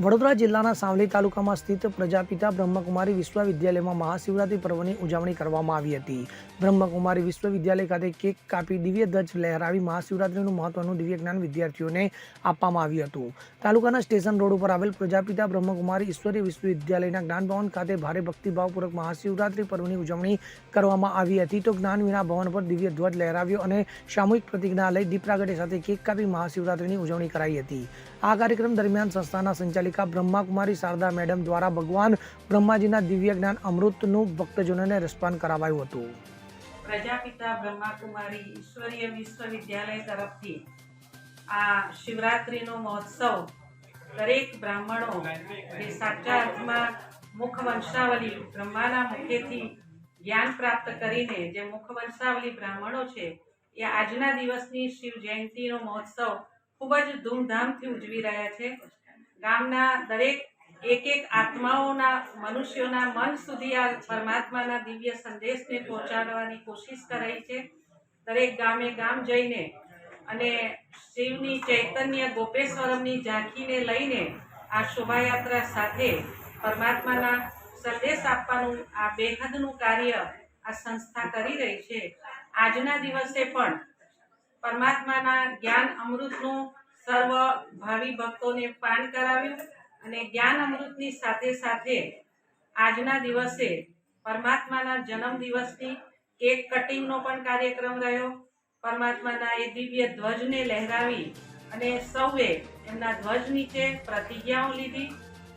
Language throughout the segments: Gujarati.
વડોદરા જિલ્લાના સાવલી તાલુકામાં સ્થિત પ્રજાપિતા બ્રહ્મકુમારી વિશ્વવિદ્યાલયમાં મહાશિવરાત્રિ પર્વની ઉજવણી કરવામાં આવી હતી. બ્રહ્મકુમારી વિશ્વવિદ્યાલય ખાતે કેક કાપી દિવ્ય ધ્વજ લહેરાવી મહાશિવરાત્રિનું મહત્વનું દિવ્ય જ્ઞાન વિદ્યાર્થીઓને આપવામાં આવ્યું હતું. તાલુકાના સ્ટેશન રોડ ઉપર આવેલ પ્રજાપિતા બ્રહ્મકુમારી ઈશ્વરીય વિશ્વવિદ્યાલયના જ્ઞાન ભવન ખાતે ભારે ભક્તિભાવપૂર્વક મહાશિવરાત્રિ પર્વની ઉજવણી કરવામાં આવી હતી. તો જ્ઞાન વિના ભવન પર દિવ્ય ધ્વજ લહેરાવ્યો અને સામૂહિક પ્રતિજ્ઞા લઈ દીપ પ્રાગટ્ય સાથે કેક કાપી મહાશિવરાત્રિની ઉજવણી કરાઈ હતી. આ કાર્યક્રમ દરમિયાન સંસ્થાના સંચાલિકા બ્રહ્માકુમારી શારદા મેડમ દ્વારા ભગવાન બ્રહ્માજીના દિવ્ય જ્ઞાન અમૃતનું ભક્તજનોને રસપાન કરાવાયું હતું. પ્રજાપિતા બ્રહ્માકુમારી ઈશ્વરીય વિશ્વવિદ્યાલય તરફથી આ શિવરાત્રિનો મહોત્સવ દરેક બ્રાહ્મણો જે સાચા અર્થમાં મુખ વંશાવલી બ્રહ્માના મુખેથી જ્ઞાન પ્રાપ્ત કરીને જે મુખ વંશાવલી બ્રાહ્મણો છે, એ આજના દિવસની શિવ જયંતિનો મહોત્સવ ખૂબ જ ધૂમધામથી ઉજવી રહ્યા છે. ગામના દરેક એક એક આત્માઓના, મનુષ્યોના મન સુધી આ પરમાત્માના દિવ્ય સંદેશને પહોંચાડવાની કોશિશ કરાઈ છે. દરેક ગામે ગામ જઈને અને શિવની ચૈતન્ય ગોપેશ્વરમની ઝાંખીને લઈને આ શોભાયાત્રા સાથે પરમાત્માના સંદેશ આપવાનું આ બેહદનું કાર્ય આ સંસ્થા કરી રહી છે. આજના દિવસે પણ પરમાત્માના જ્ઞાન અમૃતનું સર્વ ભાવિ ભક્તોને પાન કરાવ્યું. અને જ્ઞાન અમૃતની સાથે સાથે આજના દિવસે પરમાત્માના જન્મ દિવસની કેક કટિંગનો પણ કાર્યક્રમ રહ્યો. પરમાત્માના એ દિવ્ય ધ્વજને લહેરાવી અને સૌએ એમના ધ્વજ નીચે પ્રતિજ્ઞાઓ લીધી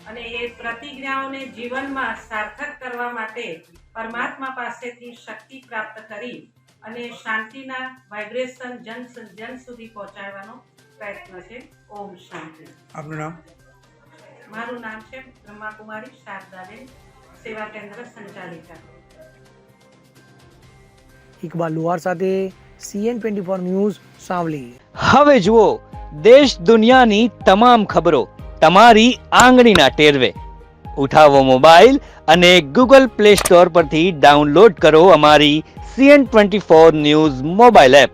અને એ પ્રતિજ્ઞાઓને જીવનમાં સાર્થક કરવા માટે પરમાત્મા પાસેથી શક્તિ પ્રાપ્ત કરી અને શાંતિના વાઇબ્રેશન જન જન સુધી પહોંચાડવાનો પ્રયત્ન છે. ઓમ શાંતિ. આપનું નામ? મારું નામ છે બ્રહ્માકુમારી શારદાબેન સેવા કેન્દ્ર સંચાલિકા. ઇકબાલ લુહાર સાથે CN twenty four news Savli. હવે જુઓ દેશ દુનિયાની તમામ ખબરો તમારી આંગળીના ટેરવે. ઉઠાવો મોબાઈલ અને ગૂગલ પ્લે સ્ટોર પરથી ડાઉનલોડ કરો અમારી CN twenty four news mobile app.